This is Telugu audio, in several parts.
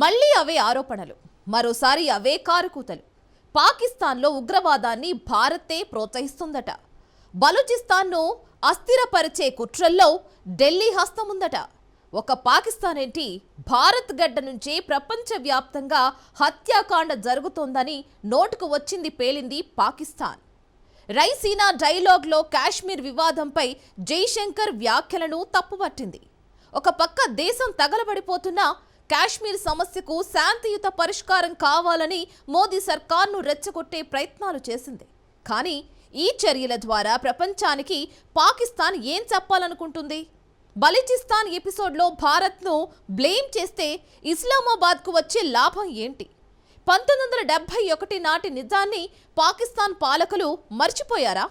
మళ్ళీ అవే ఆరోపణలు. మరోసారి అవే కారుకూతలు. పాకిస్తాన్లో ఉగ్రవాదాన్ని భారతే ప్రోత్సహిస్తుందట. బలూచిస్తాన్ను అస్థిరపరిచే కుట్రల్లో ఢిల్లీ హస్తముందట. ఒక పాకిస్తాన్ ఏంటి భారత్ గడ్డ నుంచే ప్రపంచవ్యాప్తంగా హత్యాకాండ జరుగుతోందని నోటుకు వచ్చింది పేలింది పాకిస్తాన్. రైసీనా డైలాగ్లో కాశ్మీర్ వివాదంపై జైశంకర్ వ్యాఖ్యలను తప్పుపట్టింది. ఒక పక్క దేశం తగలబడిపోతున్నా కాశ్మీర్ సమస్యకు శాంతియుత పరిష్కారం కావాలని మోదీ సర్కార్ను రెచ్చగొట్టే ప్రయత్నాలు చేసింది. కానీ ఈ చర్యల ద్వారా ప్రపంచానికి పాకిస్తాన్ ఏం చెప్పాలనుకుంటుంది? బలిచిస్తాన్ ఎపిసోడ్లో భారత్ను బ్లేమ్ చేస్తే ఇస్లామాబాద్కు వచ్చే లాభం ఏంటి? పంతొమ్మిది వందల డెబ్బై ఒకటి నాటి నిజాన్ని పాకిస్తాన్ పాలకులు మర్చిపోయారా?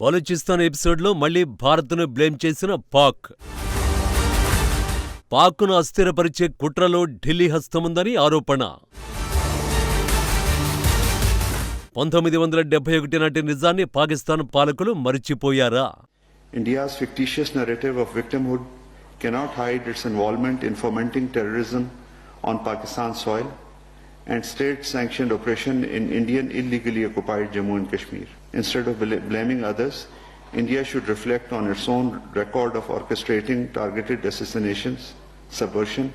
బలూచిస్తాన్ ఎపిసోడ్లో మళ్ళీ భారత్ను బ్లేమ్ చేసిన పాక్. పాక్ను అస్థిరపరిచే కుట్రలో ఢిల్లీ హస్తముందని ఆరోపణ. పంతొమ్మిది వందల డెబ్బై ఒకటి నాటి నిజాన్ని పాకిస్తాన్ పాలకులు మరిచిపోయారా? India's fictitious narrative of victimhood cannot hide its involvement in fomenting terrorism on Pakistan soil and state sanction operation in Indian illegally occupied Jammu and Kashmir Instead of bl- blaming others, India should reflect on its own record of orchestrating targeted assassinations, subversion,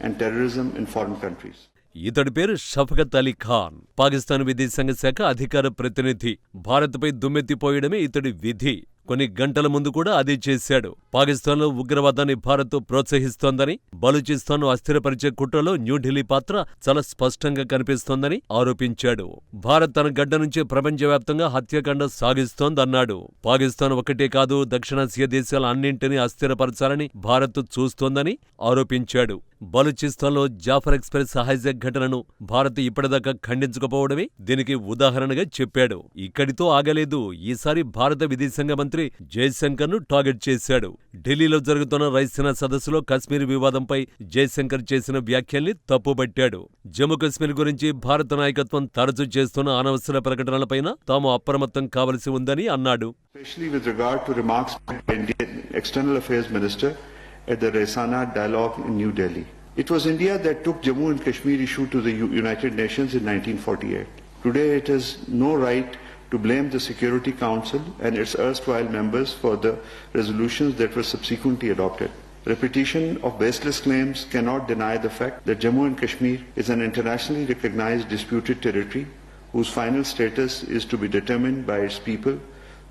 and terrorism in foreign countries. ఇతడి పేరు షఫకత్ అలీ ఖాన్ పాకిస్తాన్ విదేశాంగ శాఖ అధికార ప్రతినిధి భారత్పై దుమ్మెత్తిపోయడమే ఇతడి విధి కొన్ని గంటల ముందు కూడా అదే చేశాడు. పాకిస్తాన్లో ఉగ్రవాదాన్ని భారత్ ప్రోత్సహిస్తోందని బలూచిస్తాన్ను అస్థిరపరిచే కుట్రలో న్యూఢిల్లీ పాత్ర చాలా స్పష్టంగా కనిపిస్తోందని ఆరోపించాడు. భారత్ తన గడ్డ నుంచే ప్రపంచవ్యాప్తంగా హత్యాకాండ సాగిస్తోందన్నాడు. పాకిస్తాన్ ఒకటే కాదు దక్షిణాసియా దేశాల అన్నింటినీ అస్థిరపరచాలని భారత్ చూస్తోందని ఆరోపించాడు. బలూచిస్తాన్లో జాఫర్ ఎక్స్ప్రెస్ హైజాక్ ఘటనను భారత్ ఇప్పటిదాకా ఖండించకపోవడమే దీనికి ఉదాహరణగా చెప్పాడు. ఇక్కడితో ఆగలేదు. ఈసారి భారత విదేశాంగ మంత్రి జయశంకర్ను టార్గెట్ చేశాడు. ఢిల్లీలో జరుగుతున్న రైసినా సదస్సులో కశ్మీర్ వివాదంపై జయశంకర్ చేసిన వ్యాఖ్యల్ని తప్పుబట్టాడు. జమ్మూ కశ్మీర్ గురించి భారత నాయకత్వం తరచూ చేస్తున్న అనవసర ప్రకటనలపైన తాము అప్రమత్తం కావలసి ఉందని అన్నాడు. Especially with regard to remarks by Indian External Affairs Minister at the Raisana dialogue in New Delhi. It was India that took Jammu and Kashmir issue to the United Nations in 1948. Today it has no right to blame the Security Council and its erstwhile members for the resolutions that were subsequently adopted. Repetition of baseless claims cannot deny the fact that Jammu and Kashmir is an internationally recognized disputed territory whose final status is to be determined by its people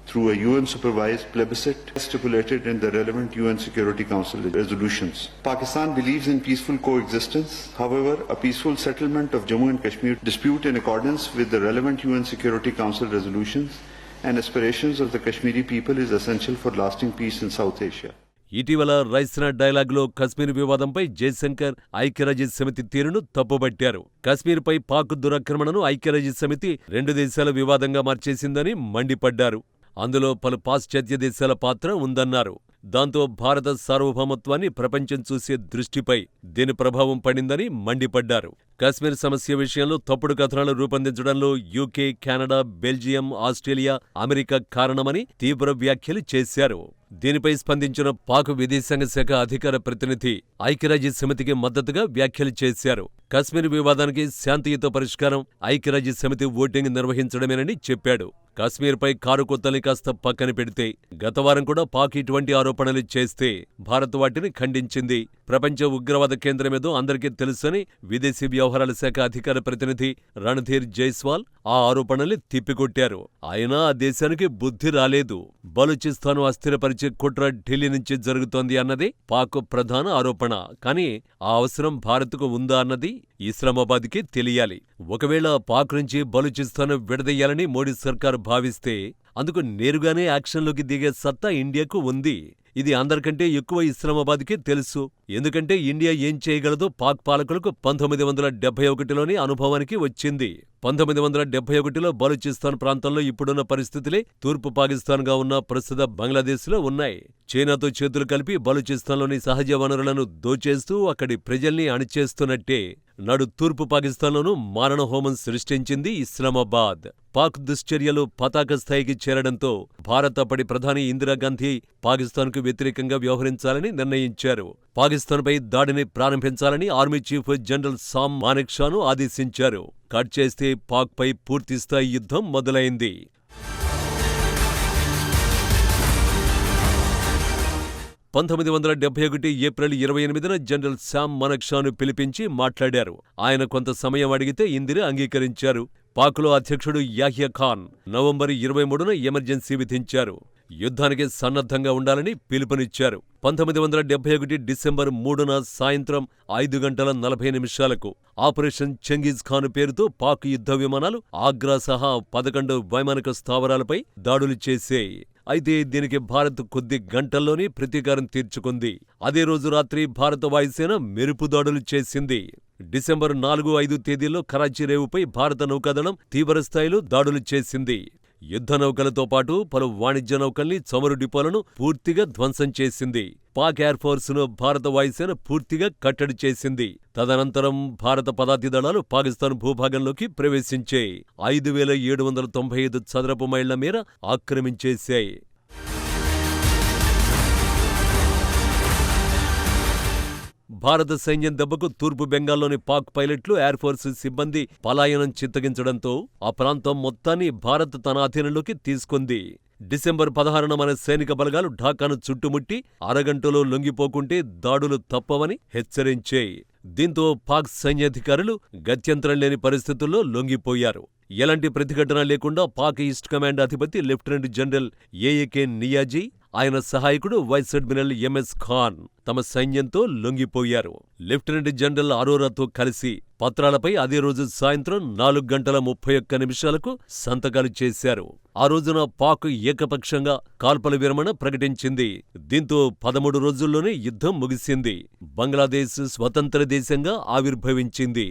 through a UN supervised plebiscite stipulated in the relevant UN Security Council resolutions. Pakistan believes in peaceful coexistence. However, a peaceful settlement of Jammu and Kashmir dispute in accordance with the relevant UN Security Council resolutions and aspirations of the Kashmiri people is essential for lasting peace in South Asia. ఇటీవల రైసినా డైలాగ్లో కశ్మీర్ వివాదంపై జయశంకర్ ఐక్యరాజ్య సమితి తీరును తప్పుబట్టారు కశ్మీర్పై పాక్ దురాక్రమణను ఐక్యరాజ్య సమితి రెండు దేశాల వివాదంగా మార్చేసిందని మండిపడ్డారు అందులో పలు పాశ్చాత్య దేశాల పాత్ర ఉందన్నారు. దాంతో భారత సార్వభౌమత్వాన్ని ప్రపంచం చూసే దృష్టిపై దీని ప్రభావం పడిందని మండిపడ్డారు. కశ్మీర్ సమస్య విషయంలో తప్పుడు కథనాలు రూపొందించడంలో UK Canada Belgium Australia America కారణమని తీవ్ర వ్యాఖ్యలు చేశారు. దీనిపై స్పందించిన పాక్ విదేశాంగ శాఖ అధికార ప్రతినిధి ఐక్యరాజ్య సమితికి మద్దతుగా వ్యాఖ్యలు చేశారు. కశ్మీర్ వివాదానికి శాంతియుత పరిష్కారం ఐక్యరాజ్య సమితి ఓటింగ్ నిర్వహించడమేనని చెప్పాడు. కశ్మీర్పై కారు కొత్తల్ని కాస్త పక్కన పెడితే గత వారం కూడా పాక్ ఇటువంటి ఆరోపణలు చేస్తే భారత్ వాటిని ఖండించింది. ప్రపంచ ఉగ్రవాద కేంద్రమేదో అందరికీ తెలుసని విదేశీ వ్యవహారాల శాఖ అధికార ప్రతినిధి రణధీర్ జైస్వాల్ ఆ ఆరోపణల్ని తిప్పికొట్టారు. అయినా ఆ దేశానికి బుద్ధి రాలేదు. బలూచిస్తాను అస్థిరపరిచే కుట్ర ఢిల్లీ నుంచి జరుగుతోంది అన్నది పాక్ ప్రధాన ఆరోపణ. కానీ ఆ అవసరం భారత్కు ఉందా అన్నది ఇస్లామాబాద్కి తెలియాలి. ఒకవేళ పాక్ నుంచి బలూచిస్తాను విడదీయాలని మోడీ సర్కార్ భావిస్తే అందుకు నేరుగానే యాక్షన్లోకి దిగే సత్తా ఇండియాకు ఉంది. ఇది అందరికంటే ఎక్కువ ఇస్లామాబాద్కే తెలుసు. ఎందుకంటే ఇండియా ఏం చేయగలదో పాక్ పాలకులకు పంతొమ్మిది వందల డెబ్బై ఒకటిలోని అనుభవానికి వచ్చింది. పంతొమ్మిది వందల డెబ్బై ఒకటిలో బలూచిస్తాన్ ప్రాంతంలో ఇప్పుడున్న పరిస్థితులే తూర్పు పాకిస్తాన్గా ఉన్న ప్రస్తుత బంగ్లాదేశ్లో ఉన్నాయి. చైనాతో చేతులు కలిపి బలూచిస్తాన్లోని సహజ వనరులను దోచేస్తూ అక్కడి ప్రజల్ని అణిచేస్తున్నట్టే నాడు తూర్పు పాకిస్తాన్లోనూ మారణహోమం సృష్టించింది ఇస్లామాబాద్. పాక్ దుశ్చర్యలు పతాక స్థాయికి చేరడంతో భారత అప్పటి ప్రధాని ఇందిరాగాంధీ పాకిస్తాన్కు వ్యతిరేకంగా వ్యవహరించాలని నిర్ణయించారు. పాకిస్తాన్పై దాడిని ప్రారంభించాలని ఆర్మీ చీఫ్ జనరల్ సామ్ మానెక్షాను ఆదేశించారు. కట్ చేస్తే పాక్పై పూర్తిస్థాయి యుద్ధం మొదలైంది. పంతొమ్మిది వందల డెబ్బై ఒకటి ఏప్రిల్ ఇరవై ఎనిమిదిన జనరల్ శామ్ మనక్షాను పిలిపించి మాట్లాడారు. ఆయన కొంత సమయం అడిగితే ఇందిర అంగీకరించారు. పాక్లో అధ్యక్షుడు యాహ్యా ఖాన్ నవంబర్ ఇరవై మూడున ఎమర్జెన్సీ విధించారు. యుద్ధానికి సన్నద్ధంగా ఉండాలని పిలుపునిచ్చారు. పంతొమ్మిది వందల డెబ్బై ఒకటి డిసెంబర్ మూడున సాయంత్రం ఐదు గంటల నలభై నిమిషాలకు ఆపరేషన్ చెంగీజ్ ఖాన్ పేరుతో పాక్ యుద్ధ విమానాలు ఆగ్రా సహా పదకొండు వైమానిక స్థావరాలపై దాడులు చేశాయి. అయితే దీనికి భారత్ కొద్ది గంటల్లోనే ప్రతీకారం తీర్చుకుంది. అదే రోజు రాత్రి భారత వాయుసేన మెరుపు దాడులు చేసింది. డిసెంబర్ నాలుగు ఐదు తేదీల్లో కరాచీ రేవుపై భారత నౌకాదళం తీవ్రస్థాయిలో దాడులు చేసింది. యుద్ధ నౌకలతో పాటు పలు వాణిజ్య నౌకల్ని చమురు డిపోలను పూర్తిగా ధ్వంసం చేసింది. పాక్ ఎయిర్ ఫోర్స్ను భారత వాయుసేన పూర్తిగా కట్టడి చేసింది. తదనంతరం భారత పదాతి దళాలు పాకిస్తాన్ భూభాగంలోకి ప్రవేశించాయి. ఐదు వేల ఏడు వందల తొంభై ఐదు చదరపు మైళ్ళ మేర ఆక్రమించేశాయి. భారత సైన్యం దెబ్బకు తూర్పు బెంగాల్లోని పాక్ పైలట్లు ఎయిర్ ఫోర్స్ సిబ్బంది పలాయనం చిత్తగించడంతో ఆ ప్రాంతం మొత్తాన్ని భారత్ తన అధీనంలోకి తీసుకుంది. డిసెంబర్ పదహారున మన సైనిక బలగాలు ఢాకాను చుట్టుముట్టి అరగంటలో లొంగిపోకుంటే దాడులు తప్పవని హెచ్చరించాయి. దీంతో పాక్ సైన్యాధికారులు గత్యంతరం లేని పరిస్థితుల్లో లొంగిపోయారు. ఎలాంటి ప్రతిఘటన లేకుండా పాక్ ఈస్ట్ కమాండ్ అధిపతి లెఫ్టినెంట్ జనరల్ ఏఏకే నియాజీ ఆయన సహాయకుడు వైస్ అడ్మిరల్ ఎంఎస్ ఖాన్ తమ సైన్యంతో లొంగిపోయారు. లెఫ్టినెంట్ జనరల్ అరోరాతో కలిసి పత్రాలపై అదే రోజు సాయంత్రం నాలుగు గంటల ముప్పై ఒక్క నిమిషాలకు సంతకాలు చేశారు. ఆ రోజున పాక్ ఏకపక్షంగా కాల్పల విరమణ ప్రకటించింది. దీంతో పదమూడు రోజుల్లోనే యుద్ధం ముగిసింది. బంగ్లాదేశ్ స్వతంత్ర దేశంగా ఆవిర్భవించింది.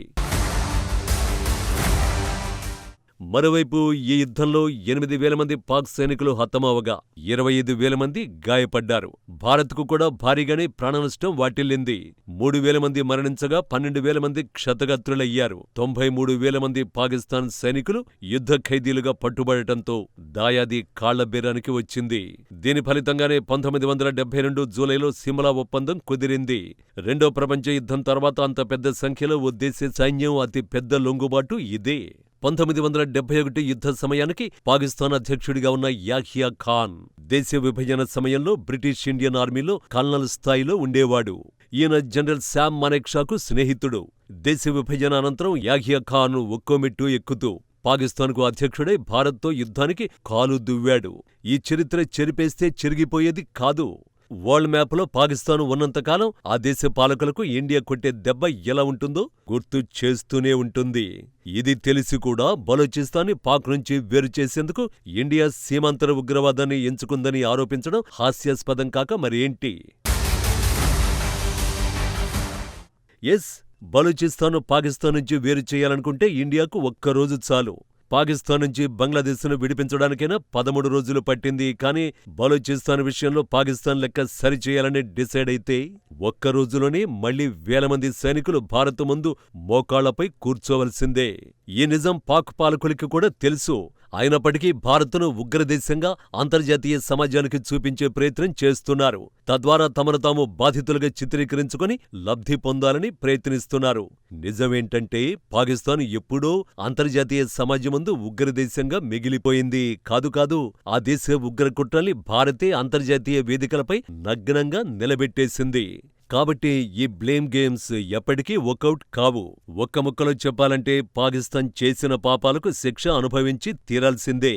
మరోవైపు ఈ యుద్ధంలో ఎనిమిది వేల మంది పాక్ సైనికులు హతమవగా ఇరవై ఐదు వేల మంది గాయపడ్డారు. భారత్కు కూడా భారీగానే ప్రాణనష్టం వాటిల్లింది. మూడు వేల మంది మరణించగా పన్నెండు వేల మంది క్షతగాత్రులయ్యారు. తొంభై మూడు వేల మంది పాకిస్తాన్ సైనికులు యుద్ధ ఖైదీలుగా పట్టుబడటంతో దాయాది కాళ్ళబేరానికి వచ్చింది. దీని ఫలితంగానే పంతొమ్మిది వందల డెబ్బై రెండు జూలైలో సిమ్లా ఒప్పందం కుదిరింది. రెండో ప్రపంచ యుద్ధం తర్వాత అంత పెద్ద సంఖ్యలో ఓ సైన్యం అతి పెద్ద లొంగుబాటు ఇదే. పంతొమ్మిది వందల డెబ్బై ఒకటి యుద్ధ సమయానికి పాకిస్తాన్ అధ్యక్షుడిగా ఉన్న యాహియా ఖాన్ దేశ విభజన సమయంలో బ్రిటిష్ ఇండియన్ ఆర్మీలో కల్నల్ స్థాయిలో ఉండేవాడు. ఈయన జనరల్ శామ్ మానేక్షాకు స్నేహితుడు. దేశ విభజన అనంతరం యాహియా ఖాన్ ఒక్కోమెట్టు ఎక్కుతూ పాకిస్తాన్కు అధ్యక్షుడై భారత్తో యుద్ధానికి కాలు దువ్వాడు. ఈ చరిత్ర చెరిపేస్తే చెరిగిపోయేది కాదు. వరల్డ్ మ్యాప్లో పాకిస్తాన్ ఉన్నంతకాలం ఆ దేశ పాలకులకు ఇండియా కొట్టే దెబ్బ ఎలా ఉంటుందో గుర్తు చేస్తూనే ఉంటుంది. ఇది తెలిసి కూడా బలోచిస్తాన్ని పాక్ నుంచి వేరు చేసేందుకు ఇండియా సీమాంతర ఉగ్రవాదాన్ని ఎంచుకుందని ఆరోపించడం హాస్యాస్పదం కాక మరేంటి? ఎస్ బలూచిస్తాను పాకిస్తాన్ నుంచి వేరు చేయాలనుకుంటే ఇండియాకు ఒక్కరోజు చాలు. పాకిస్తాన్ నుంచి బంగ్లాదేశ్ను విడిపించడానికైనా పదమూడు రోజులు పట్టింది. కానీ బలూచిస్తాన్ విషయంలో పాకిస్తాన్ లెక్క సరిచేయాలని డిసైడ్ అయితే ఒక్క రోజులోనే మళ్ళీ వేల మంది సైనికులు భారత్ ముందు మోకాళ్ళపై కూర్చోవలసిందే. ఈ నిజం పాక్ పాలకులకి కూడా తెలుసు. అయినప్పటికీ భారత్ను ఉగ్రదేశంగా అంతర్జాతీయ సమాజానికి చూపించే ప్రయత్నం చేస్తున్నారు. తద్వారా తమను తాము బాధితులుగా చిత్రీకరించుకొని లబ్ధి పొందాలని ప్రయత్నిస్తున్నారు. నిజమేంటంటే పాకిస్తాన్ ఎప్పుడో అంతర్జాతీయ సమాజం ముందు ఉగ్రదేశంగా మిగిలిపోయింది. కాదు కాదు ఆ దేశ ఉగ్రకుట్రల్ని భారతే అంతర్జాతీయ వేదికలపై నగ్నంగా నిలబెట్టేసింది. కాబట్టి ఈ బ్లేమ్ గేమ్స్ ఎప్పటికీ వర్కౌట్ కావు. ఒక్క ముక్కలో చెప్పాలంటే పాకిస్తాన్ చేసిన పాపాలకు శిక్ష అనుభవించి తీరాల్సిందే.